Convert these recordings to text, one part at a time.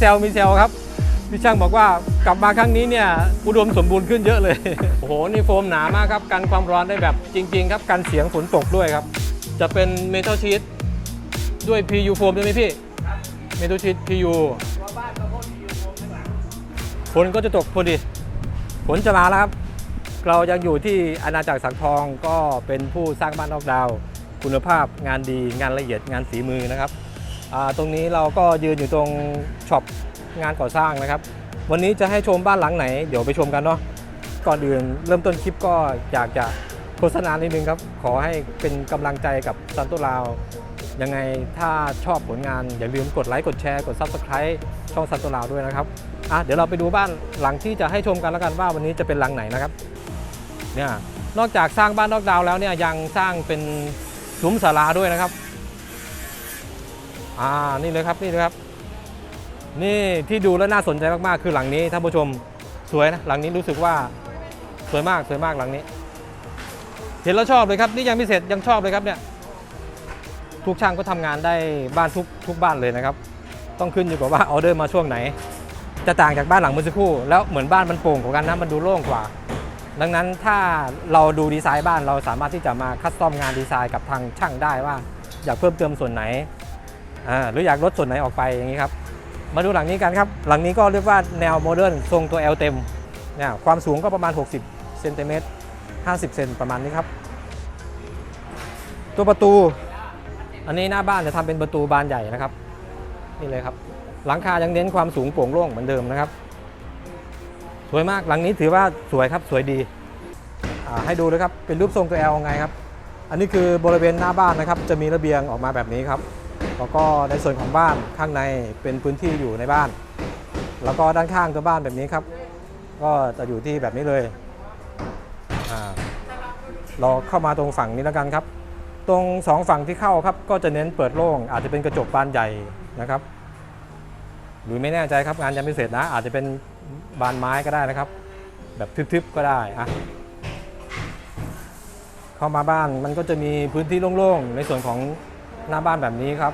ซวมีแซวครับพี่ช่างบอกว่ากลับมาครั้งนี้เนี่ยอุดมสมบูรณ์ขึ้นเยอะเลย โอ้โห นี่โฟมหนามากครับ กันความร้อนได้แบบจริง ๆ ครับ กันเสียงฝนตกด้วยครับ จะเป็นเมทัลชีตด้วย PU โฟมใช่ไหมพี่เมทัลชีต PU ฝนก็จะตกพอดี ฝนจะมาแล้วครับ เรายังอยู่ที่อาณาจักรสังทองก็เป็นผู้สร้างบ้านนอกดาว คุณภาพงานดีงานละเอียดงานฝีมือนะครับ ตรงนี้เราก็ยืนอยู่ตรงช็อปงานก่อสร้างนะครับ วันนี้จะให้ชมบ้านหลังไหน เดี๋ยวไปชมกันเนาะก่อนอื่นเริ่มต้นคลิปก็อยากจะโฆษณานิดนึงครับ ขอให้เป็นกำลังใจกับซันโตลาวยังไงถ้าชอบผลงาน อย่าลืมกดไลค์กดแชร์กด Subscribe ช่องซันโตลาวด้วยนะครับอะเดี๋ยวเราไปดูบ้านหลังที่จะให้ชมกันแล้วกันว่าวันนี้จะเป็นหลังไหนนะครับเนี่ยนอกจากสร้างบ้านนอกดาวแล้วเนี่ยยังสร้างเป็นซุ้มศาลาด้วยนะครับ อ่านี่เลยครับนี่เลยครับ นี่ที่ดูแล้วน่าสนใจมากๆ คือหลังนี้ท่านผู้ชมสวยนะหลังนี้รู้สึกว่าสวยมากสวยมากหลังนี้ เห็นแล้วชอบเลยครับนี่ยังไม่เสร็จยังชอบเลยครับเนี่ยทุกช่างก็ทำงานได้บ้านทุกทุกบ้านเลยนะครับ ต้องขึ้นอยู่กับว่าออเดอร์มาช่วงไหน จะต่างจากบ้านหลังเมื่อสักครู่แล้วเหมือนบ้านมันโปร่งกว่ากันนะมันดูโล่งกว่า ดังนั้นถ้าเราดูดีไซน์บ้านเราสามารถที่จะมาคัสตอมงานดีไซน์กับทางช่างได้ว่า อยากเพิ่มเติมส่วนไหน หรืออยากลดส่วนไหนออกไปอย่างนี้ครับ มาดูหลังนี้กันครับ หลังนี้ก็เรียกว่าแนวโมเดิร์นทรงตัว L เต็มเนี่ยความสูงก็ประมาณ 60เซนติเมตร50 เซนประมาณนี้ครับ ตัวประตู อันนี้หน้าบ้านจะทำเป็นประตูบานใหญ่นะครับ นี่เลยครับ หลังคายังเน้นความสูงโปร่งโล่งเหมือนเดิมนะครับ สวยมากหลังนี้ถือว่าสวยครับสวยดี ให้ดูเลยครับ เป็นรูปทรงตัว L ไงครับ อันนี้คือบริเวณหน้าบ้านนะครับ จะมีระเบียงออกมาแบบนี้ครับ แล้วก็ในส่วนของบ้านข้างในเป็นพื้นที่อยู่ในบ้าน แล้วก็ด้านข้างตัวบ้านแบบนี้ครับ ก็จะอยู่ที่แบบนี้เลยเราเข้ามาตรงฝั่งนี้แล้วกันครับ ตรงสองฝั่งที่เข้าครับ ก็จะเน้นเปิดโล่ง อาจจะเป็นกระจกบานใหญ่นะครับ หรือไม่แน่ใจครับงานยังไม่เสร็จนะ อาจจะเป็นบานไม้ก็ได้นะครับ แบบทึบๆก็ได้อะเข้ามาบ้านมันก็จะมีพื้นที่โล่งๆในส่วนของหน้าบ้านแบบนี้ครับ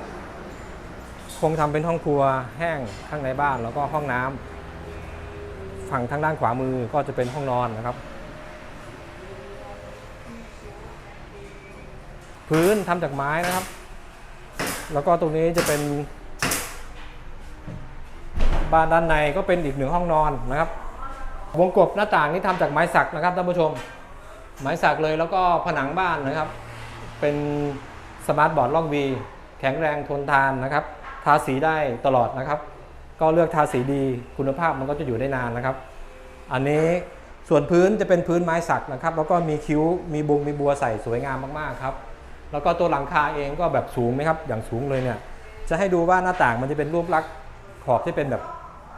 คงทำเป็นห้องครัวแห้งข้างในบ้านแล้วก็ห้องน้ำฝั่งทางด้านขวามือก็จะเป็นห้องนอนนะครับ พื้นทำจากไม้นะครับ แล้วก็ตรงนี้จะเป็นบานด้านในก็เป็นอีกหนึ่งห้องนอนนะครับ วงกบหน้าต่างนี่ทำจากไม้สักนะครับท่านผู้ชม ไม้สักเลยแล้วก็ผนังบ้านนะครับ เป็นสมาร์ทบอร์ดล่องวีแข็งแรงทนทานนะครับาสีได้ตลอดนะครับ ก็เลือกทาสีดีคุณภาพมันก็จะอยู่ได้นานนะครับ อันนี้ส่วนพื้นจะเป็นพื้นไม้สักนะครับ แล้วก็มีคิ้วมีบุงมีบัวใส่สวยงามมากๆครับ แล้วก็ตัวหลังคาเองก็แบบสูงไหมครับ อย่างสูงเลยเนี่ย จะให้ดูว่าหน้าต่างมันจะเป็นรูปลักษณ์ขอบที่เป็นแบบ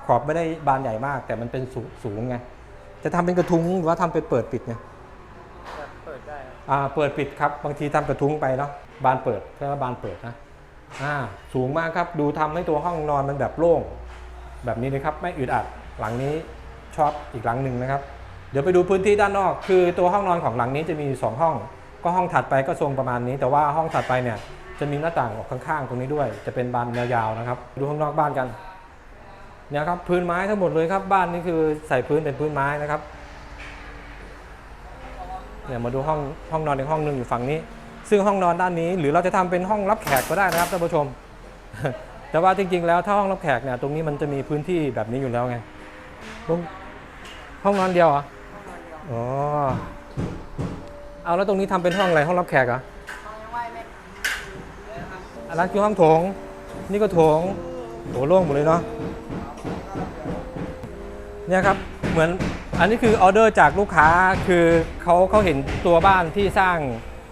ขอบไม่ได้บานใหญ่มาก แต่มันเป็นสูงสูงไงจะทำเป็นกระทุ้งหรือว่าทำเป็นเปิดปิดไงเปิดได้ครับอ่าเปิดปิดครับบางทีทำกระทุ้งไปเนาะบานเปิดเรียกว่าบานเปิดนะ อ่าสูงมากครับดูทำให้ตัวห้องนอนมันแบบโล่ง แบบนี้เลยครับไม่อึดอัดหลังนี้ชอบอีกหลังหนึ่งนะครับ เดี๋ยวไปดูพื้นที่ด้านนอก คือตัวห้องนอนของหลังนี้จะมีอยู่สองห้อง ก็ห้องถัดไปก็ทรงประมาณนี้ แต่ว่าห้องถัดไปเนี่ยจะมีหน้าต่างออกข้างๆ ตรงนี้ด้วย จะเป็นบานยาวๆนะครับ ดูข้างนอกบ้านกันเนี่ยครับพื้นไม้ทั้งหมดเลยครับบ้านนี่คือใส่พื้นเป็นพื้นไม้นะครับเนี่ยมาดูห้องห้องนอนในห้องหนึ่งอยู่ฝั่งนี้ ซึ่งห้องนอนด้านนี้ หรือเราจะทำเป็นห้องรับแขกก็ได้นะครับท่านผู้ชม แต่ว่าจริง ๆ แล้วถ้าห้องรับแขกเนี่ยตรงนี้มันจะมีพื้นที่แบบนี้อยู่แล้วไงห้องนอนเดียวเหรออ๋อเอาแล้วตรงนี้ทำเป็นห้องอะไรห้องรับแขกเหรออันนั้นคือห้องโถง นี่ก็โถงโหโล่งหมดเลยเนาะเนี่ยครับเหมือนอันนี้คือออเดอร์จากลูกค้าคือเขาเขาเห็นตัวบ้านที่สร้าง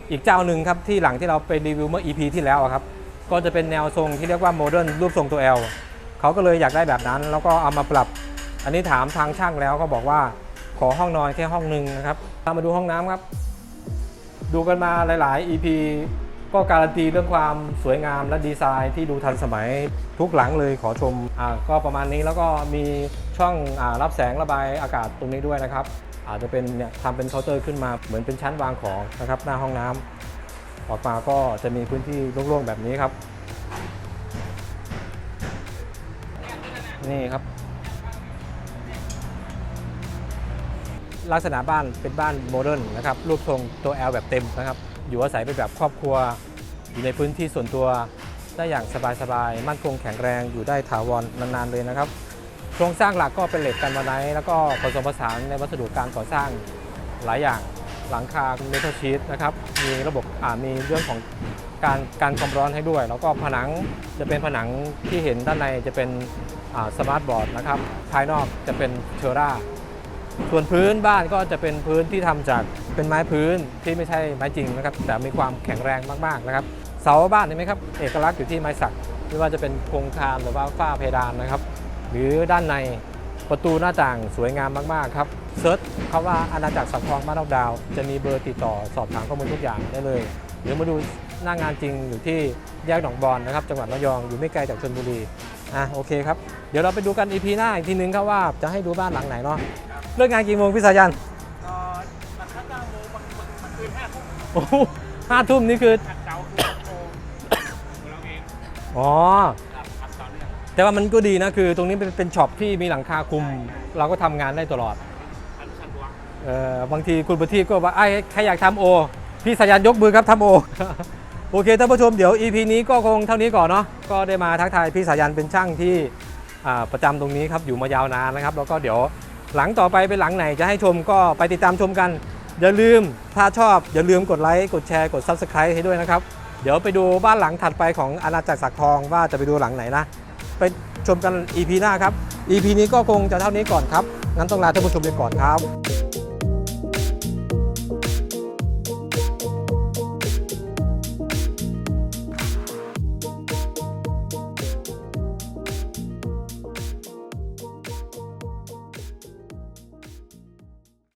อีกเจ้าหนึ่งครับที่หลังที่เราไปรีวิวเมื่อ EP ที่แล้วครับก็จะเป็นแนวทรงที่เรียกว่าโมเดิร์นรูปทรงตัว L เขาก็เลยอยากได้แบบนั้น แล้วก็เอามาปรับ อันนี้ถามทางช่างแล้วก็บอกว่าขอห้องนอนแค่ห้องหนึ่งนะครับามาดูห้องน้ำครับ ดูกันมาหลาย ๆ EP ก็การันตีเรื่องความสวยงามและดีไซน์ที่ดูทันสมัยทุกหลังเลยขอชมอ่าก็ประมาณนี้แล้วก็มีช่องอารับแสงระบายอากาศตรงนี้ด้วยนะครับ อาจจะเป็นเนี่ยทำเป็นเคาน์เตอร์ขึ้นมาเหมือนเป็นชั้นวางของนะครับหน้าห้องน้ำออกมาก็จะมีพื้นที่โล่งๆแบบนี้ครับ นี่ครับ ลักษณะบ้านเป็นบ้านโมเดิร์นนะครับรูปทรงตัว L แบบเต็มนะครับ อยู่อาศัยเป็นแบบครอบครัว อยู่ในพื้นที่ส่วนตัวได้อย่างสบายๆ มั่นคงแข็งแรงอยู่ได้ถาวรนานๆเลยนะครับ โครงสร้างหลักก็เป็นเหล็กกันวาไนแล้วก็ผสมผสานในวัสดุการก่อสร้างหลายอย่างหลังคาเมทัลชีตนะครับมีระบบอ่ามีเรื่องของการการความร้อนให้ด้วย แล้วก็ผนังจะเป็นผนังที่เห็นด้านในจะเป็นสมาร์ทบอร์ดนะครับภายนอกจะเป็นเชอร่าส่วนพื้นบ้านก็จะเป็นพื้นที่ทำจากเป็นไม้พื้นที่ไม่ใช่ไม้จริงนะครับแต่มีความแข็งแรงมากๆนะครับเสาบ้านเห็นไหมครับเอกลักษณ์อยู่ที่ไม้สักไม่ว่าจะเป็นโครงคานหรือว่าฝ้าเพดานนะครับ หรือด้านในประตูหน้าต่างสวยงามมาก ๆ ครับเซิร์ชคำว่าอาณาจักรสักทองบ้านนอกดาว จะมีเบอร์ติดต่อสอบถามข้อมูลทุกอย่างได้เลย หรือมาดูหน้างานจริงอยู่ที่แยกหนองบอนนะครับจังหวัดระยองอยู่ไม่ไกลจากชลบุรีอะโอเคครับ เดี๋ยวเราไปดูกัน EP หน้าอีกทีนึงครับว่าจะให้ดูบ้านหลังไหนเนาะเลิกงานกี่โมงพี่สายันก็บางครั้งเก้าโมงบางบางบางคืนห้าทุ่มโอ้โหห้าทุ่มนี่คือหักเสาคือหกโมงของเราเองอ๋อ แต่ว่ามันก็ดีนะคือตรงนี้เป็นเป็นช็อปที่มีหลังคาคลุม เราก็ทำงานได้ตลอดอันชันวงเออบางทีคุณประทีปก็ว่าไอ้ยใครอยากทำโอ พี่สายันยกมือครับทำโอ โอเคท่านผู้ชมเดี๋ยว EP นี้ก็คงเท่านี้ก่อนเนาะก็ได้มาทักทายพี่สายันเป็นช่างที่อ่าประจำตรงนี้ครับอยู่มายาวนานนะครับ แล้วก็เดี๋ยวหลังต่อไปเป็นหลังไหนจะให้ชมก็ไปติดตามชมกัน อย่าลืมถ้าชอบอย่าลืมกดไลค์กดแชร์กด Subscribe ให้ด้วยนะครับ เดี๋ยวไปดูบ้านหลังถัดไปของอาณาจักรสักทองว่าจะไปดูหลังไหนนะ ไปชมกัน EP หน้าครับ EP นี้ก็คงจะเท่านี้ก่อนครับ งั้นต้องลาท่านผู้ชมไปก่อนครับ